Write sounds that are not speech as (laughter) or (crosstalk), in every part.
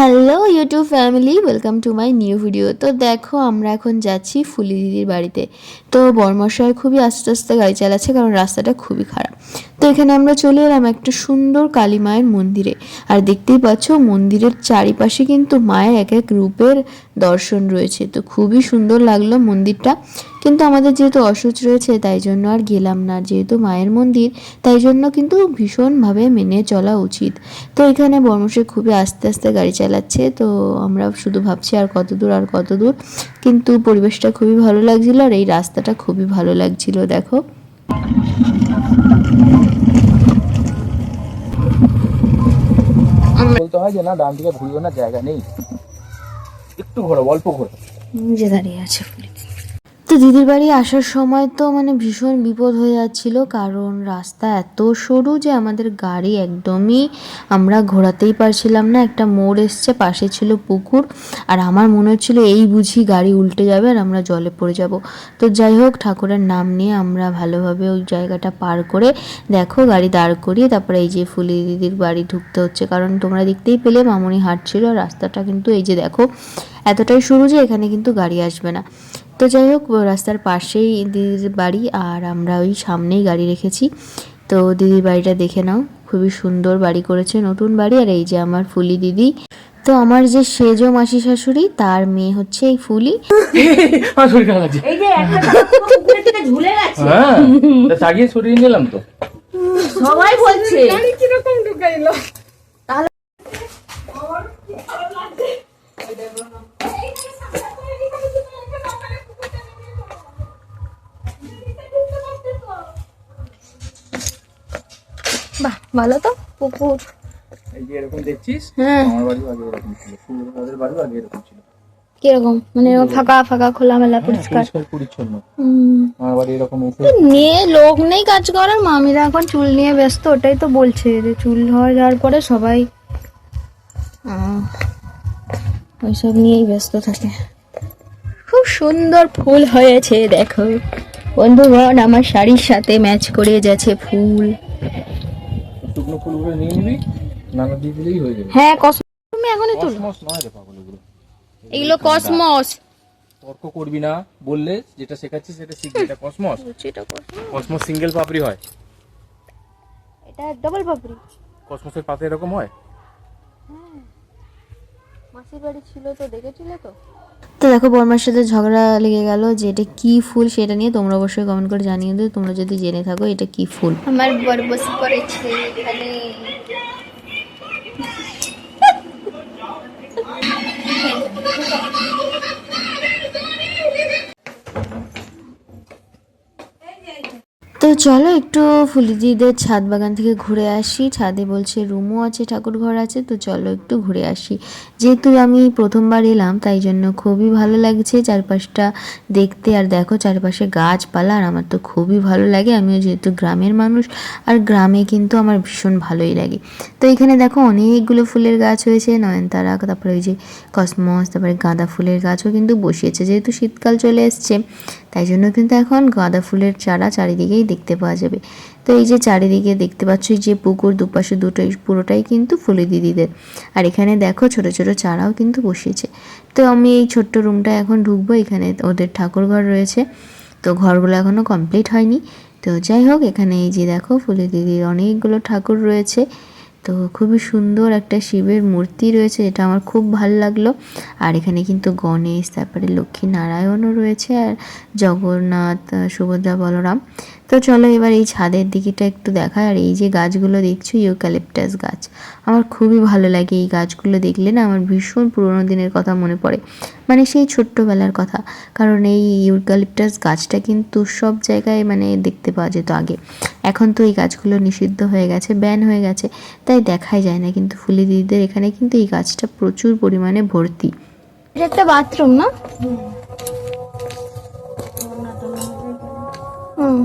Hello YouTube family welcome to my new video তো দেখো, আমরা এখন যাচ্ছি ফুলি দিদির বাড়িতে। তো বর্মশাই খুবই আস্তে আস্তে গাড়ি চালাচ্ছে, কারণ রাস্তাটা খুবই খারাপ। তো এখানে আমরা চলে এলাম একটা সুন্দর কালী মায়ের মন্দিরে। আর দেখতেই পাচ্ছ, মন্দিরের চারিপাশে কিন্তু মায়ের এক এক রূপের দর্শন রয়েছে। তো খুবই সুন্দর লাগল মন্দিরটা। কিন্তু আমাদের যেহেতু অসুচ রয়েছে তাই জন্য আর গেলাম না। যেহেতু মায়ের মন্দির তাই জন্য কিন্তু ভীষণভাবে মেনে চলা উচিত। তো এখানে বর্মশাই খুবই আস্তে আস্তে গাড়ি চালাচ্ছে তো আমরা শুধু ভাবছি আর কত দূর আর কত দূর। কিন্তু পরিবেশটা খুবই ভালো লাগছিল আর এই রাস্তাটা খুবই ভালো লাগছিল দেখো। বলতে হয় যে না ডান দিকে না জায়গা নেই। একটু ঘোরো অল্প ঘোরো। যে দাঁড়িয়ে আছে। তো দিদির বাড়ি আসার সময় তো মানে ভীষণ বিপদ হয়ে যাচ্ছিল, কারণ রাস্তা এত সরু যে আমাদের গাড়ি একদমই আমরা ঘোরাতেই পারছিলাম না। একটা মোড় এসছে, পাশে ছিল পুকুর, আর আমার মনে হচ্ছিল এই বুঝি গাড়ি উল্টে যাবে আর আমরা জলে পড়ে যাব। তো যাই হোক, ঠাকুরের নাম নিয়ে আমরা ভালোভাবে ওই জায়গাটা পার করে দেখো গাড়ি দাঁড় করিয়ে তারপরে এই যে ফুলি দিদির বাড়ি ঢুকতে হচ্ছে, কারণ তোমরা দেখতেই পেলে মামুনি হাঁটছিল রাস্তাটা কিন্তু এই যে দেখো, এতটাই সরু যে এখানে কিন্তু গাড়ি আসবে না। তো যাই হোক রাস্তার পাশেই দিদির বাড়ি আর আমরা ওই সামনেই গাড়ি রেখেছি। তো দিদির বাড়িটা দেখে নাও খুবই সুন্দর বাড়ি করেছে নতুন বাড়ি। আর এই যে আমার ফুলি দিদি। তো আমার যে সেজো মাসি শাশুড়ি তার মেয়ে হচ্ছে এই ফুলি। আমার শরীর খারাপ লাগছে এই যে একটা বাহ ভালো তো পুকুর। এই যে এরকম দেখছিস হ্যাঁ। আমার বাড়িও আগে এরকম ছিল। ওদের বাড়িও আগে এরকম ছিল। কীরকম? মানে ফাঁকা ফাঁকা খোলামেলা হ্যাঁ, পরিষ্কার। পরিচ্ছন্ন। আমার বাড়ি এরকম নিয়ে লোক নেই কাজ করার মামিরা এখন চুল নিয়ে ব্যস্ত ওটাই তো বলছে যে চুল হয়ে যাওয়ার পরে সবাই ওইসব নিয়েই ব্যস্ত থাকে। খুব সুন্দর ফুল হয়েছে দেখো। বন্ধুগণ আমার শাড়ির সাথে ম্যাচ করে যাচ্ছে ফুল। শুকনো ফুলগুলো নিয়ে নিবি নানা দিয়ে দিলেই হয়ে যাবে। হ্যাঁ কস তুমি এখনই তুলো। কসমস নয় রে পাগল এগুলো এগুলো কসমস। তর্ক করবি না বললে যেটা শেখাচ্ছিস সেটা শিখবি এটা কসমস। এটা কসমস। কসমস সিঙ্গেল পাপড়ি হয়। এটা ডবল পাপড়ি। কসমসের পাতা এরকম হয়। মাসির বাড়ি ছিল তো দেখেছিলে তো? তো দেখো বর্মার সাথে ঝগড়া লেগে গেল যে এটা কি ফুল সেটা নিয়ে তোমরা অবশ্যই কমেন্ট করে জানিয়ে দিও। তোমরা যদি জেনে থাকো এটা কি ফুল। আমার বর বসে পড়েছে এখানে। (laughs) তো চলো একটু ফুলিদিদের ছাদ বাগান থেকে ঘুরে আসি। ছাদে বলছে, রুমও আছে, ঠাকুর ঘর আছে, তো চলো একটু ঘুরে আসি। যেহেতু আমি প্রথমবার এলাম, তাই জন্য খুবই ভালো লাগছে চারপাশটা দেখতে। আর দেখো, চারপাশে গাছপালা, আর আমার তো খুবই ভালো লাগে। আমিও যেহেতু গ্রামের মানুষ, আর গ্রামে কিন্তু আমার ভীষণ ভালোই লাগে। তো এখানে দেখো, অনেকগুলো ফুলের গাছ হয়েছে, নয়নতারা, তারপরে ওই যে কসমস, তারপরে গাঁদা ফুলের গাছও কিন্তু বসিয়েছে। যেহেতু শীতকাল চলে এসছে তাই জন্য কিন্তু এখন গাঁদা ফুলের চারা চারিদিকেই দেখতে পাওয়া যাবে। তো এই যে চারিদিকে দেখতে পাচ্ছ যে পুকুর দুপাশে দুটোই, পুরোটাই কিন্তু ফুলি দিদিদের। আর এখানে দেখো ছোট ছোট চারাও কিন্তু বসিয়েছে। তো আমি এই ছোট্ট রুমটা এখন ঢুকবো, এখানে ওদের ঠাকুর ঘর রয়েছে। তো ঘরগুলো এখনও কমপ্লিট হয়নি। তো যাই হোক, এখানে এই যে দেখো ফুলি দিদির অনেকগুলো ঠাকুর রয়েছে। তো খুবই সুন্দর একটা শিবের মূর্তি রয়েছে যেটা আমার খুব ভালো লাগল। আর এখানে কিন্তু গণেশ, তারপরে লক্ষ্মী নারায়ণও রয়েছে, আর জগন্নাথ সুভদ্রা, বলরাম। তো চলো এবার এই ছাদের দিকেটা একটু দেখায় আর এই যে গাছগুলো দেখছ ইউক্যালিপটাস গাছ। আমার খুবই ভালো লাগে এই গাছগুলো দেখলে না আমার ভীষণ পুরোনো দিনের কথা মনে পড়ে। মানে সেই ছোট্টবেলার কথা। কারণ এই ইউক্যালিপটাস গাছটা কিন্তু সব জায়গায় মানে দেখতে পাওয়া যেত আগে। এখন তো এই গাছগুলো নিষিদ্ধ হয়ে গেছে ব্যান হয়ে গেছে। তাই দেখাই যায় না। কিন্তু ফুলি দিদিদের এখানে কিন্তু এই গাছটা প্রচুর পরিমাণে ভর্তি। এটা একটা বাথরুম না? হুম।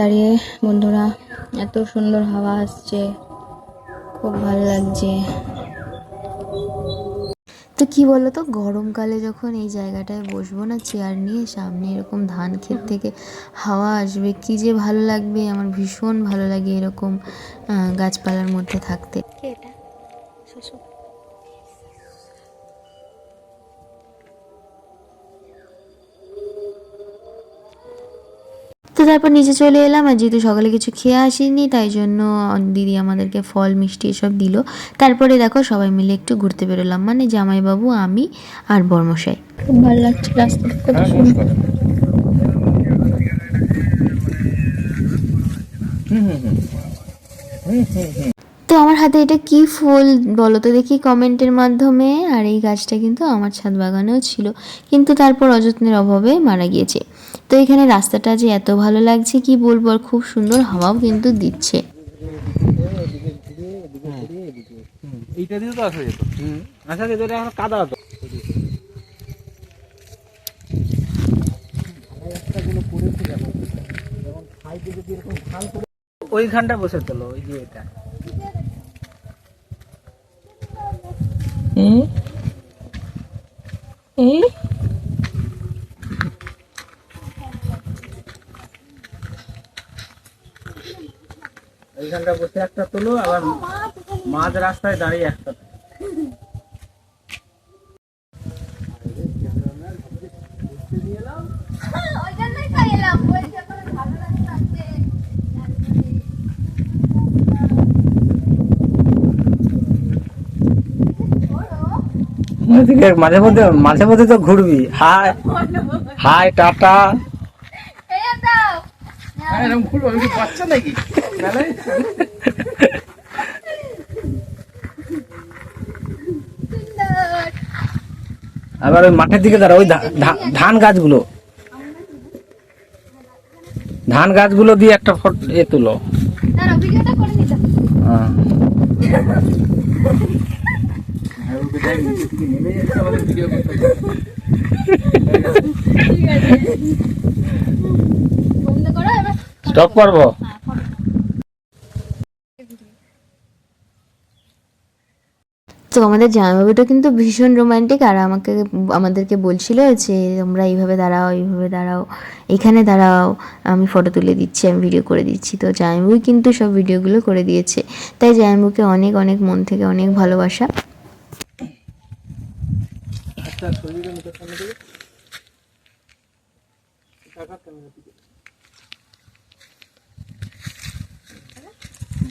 দাঁড়িয়ে, বন্ধুরা, এত সুন্দর হাওয়া আসছে। খুব ভালো লাগছে। তো কি বলো তো গরমকালে যখন এই জায়গাটায় বসবো না চেয়ার নিয়ে, সামনে এরকম ধান ক্ষেত থেকে হাওয়া আসবে, কি যে ভালো লাগবে, আমার ভীষণ ভালো লাগে এরকম গাছপালার মধ্যে থাকতে। তো তারপর নিচে চলে এলাম আর যেহেতু সকালে কিছু খেয়ে আসিনি তাই জন্য দিদি আমাদেরকে ফল মিষ্টি এসব দিল। তারপরে দেখো সবাই মিলে একটু ঘুরতে বেরোলাম। মানে জামাইবাবু আমি আর বর্মশাই। খুব ভালো লাগছে রাস্তাটা কত সুন্দর। তো আমার হাতে এটা কি ফুল বলো তো দেখি কমেন্টের মাধ্যমে। আর এই গাছটা কিন্তু আমার ছাদ বাগানেও ছিল। কিন্তু তারপর অযত্নের অভাবে মারা গিয়েছে। তো এখানে রাস্তাটা যে এত ভালো লাগছে কি বলব আর খুব সুন্দর হাওয়াও কিন্তু দিচ্ছে। এইটা দিয়ে তো আসা যেত। আসা যেত এটা কাদা হতো। ওইখানটা বসে তোলো ওই যে এটা। হুম হুম ওইখানটা বসে একটা তোলো, আবার মাঝ রাস্তায় দাঁড়িয়ে একটা মাঝে মধ্যে মাঝে মধ্যে তো ঘুরবি। হাই হাই টাটা হ্যাঁ এরকম খুলবো আমি কি বাচ্চা নাকি? আবার ওই মাঠের দিকে দাঁড়া ওই ধান গাছগুলো। ধান গাছগুলো দিয়ে একটা ফটো এ তুলো। হ্যাঁ। আর ওকে দেখ নিচে থেকে নেমে যাচ্ছে আমাদের ভিডিও করতে হবে। স্টপ করব তো আমাদের জামাইবাবুটা কিন্তু ভীষণ রোমান্টিক আর আমাকে আমাদেরকে বলছিল যে তোমরা এইভাবে দাঁড়াও এইভাবে দাঁড়াও এখানে দাঁড়াও আমি ফটো তুলে দিচ্ছি আমি ভিডিও করে দিচ্ছি। তো জামাইবাবু কিন্তু সব ভিডিওগুলো করে দিয়েছে। তাই জামাইবাবুকে অনেক অনেক মন থেকে অনেক ভালোবাসা।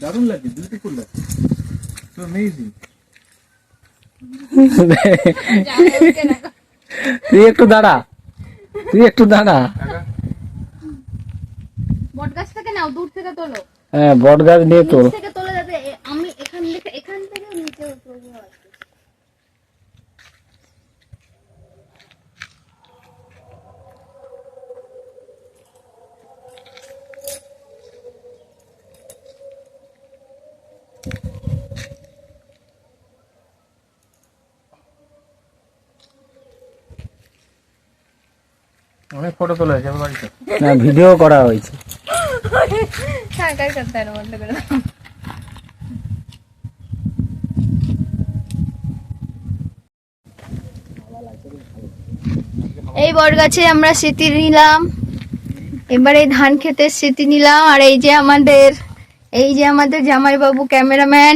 দারুণ লাগে বিউটিফুল লাগে। তো অ্যামেজিং তুই একটু দাঁড়া। তুই একটু দাঁড়া। বটগাছ থেকে নাও দূর থেকে তোলো। হ্যাঁ বট গাছ নিয়ে তোল থেকে তোলো যাতে এ- আমি এখান থেকে এখান থেকে নিচে উঠবো আর কি। অনেক ফটো তোলা হয়েছে বাড়িতে। না ভিডিও করা হয়েছে। দাও। এই বট গাছে আমরা স্মৃতি নিলাম। এবার এই ধান খেতে স্মৃতি নিলাম আর এই যে আমাদের এই যে আমাদের জামাইবাবু ক্যামেরাম্যান।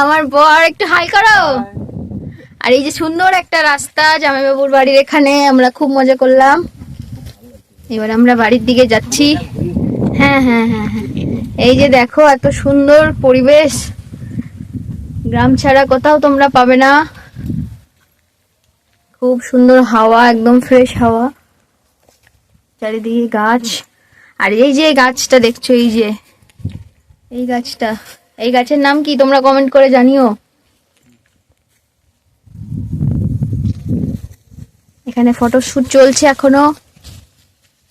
আমার বর একটু হাই করো আর এই যে সুন্দর একটা রাস্তা জামাইবাবুর বাড়ির এখানে, আমরা খুব মজা করলাম। এবার আমরা বাড়ির দিকে যাচ্ছি। হ্যাঁ হ্যাঁ হ্যাঁ হ্যাঁ। এই যে দেখো, এত সুন্দর পরিবেশ। গ্রাম ছাড়া কোথাও তোমরা পাবে না। খুব সুন্দর হাওয়া, একদম ফ্রেশ হাওয়া। চারিদিকে গাছ। আর এই যে গাছটা দেখছ, এই যে। এই গাছটা। এই গাছের নাম কি? তোমরা কমেন্ট করে জানিও। এখানে ফটোশ্যুট চলছে এখনও।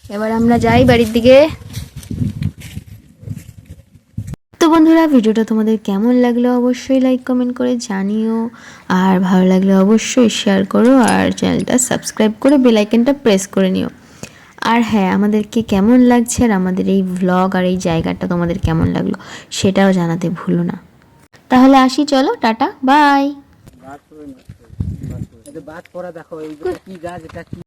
এবার আমরা যাই বাড়ির দিকে। তো বন্ধুরা, ভিডিওটা তোমাদের কেমন লাগল অবশ্যই লাইক কমেন্ট করে জানিও। আর ভালো লাগলে অবশ্যই শেয়ার করো আর চ্যানেলটা সাবস্ক্রাইব করে বেল আইকনটা প্রেস করে নিও। আর হ্যাঁ আমাদেরকে কেমন লাগছে আর আমাদের এই ভ্লগ আর এই জায়গাটা তোমাদের কেমন লাগল সেটাও জানাতে ভুলো না। তাহলে আসি, চলো, টাটা বাই বাদ পড়া দেখো এই কি গাছ এটা কি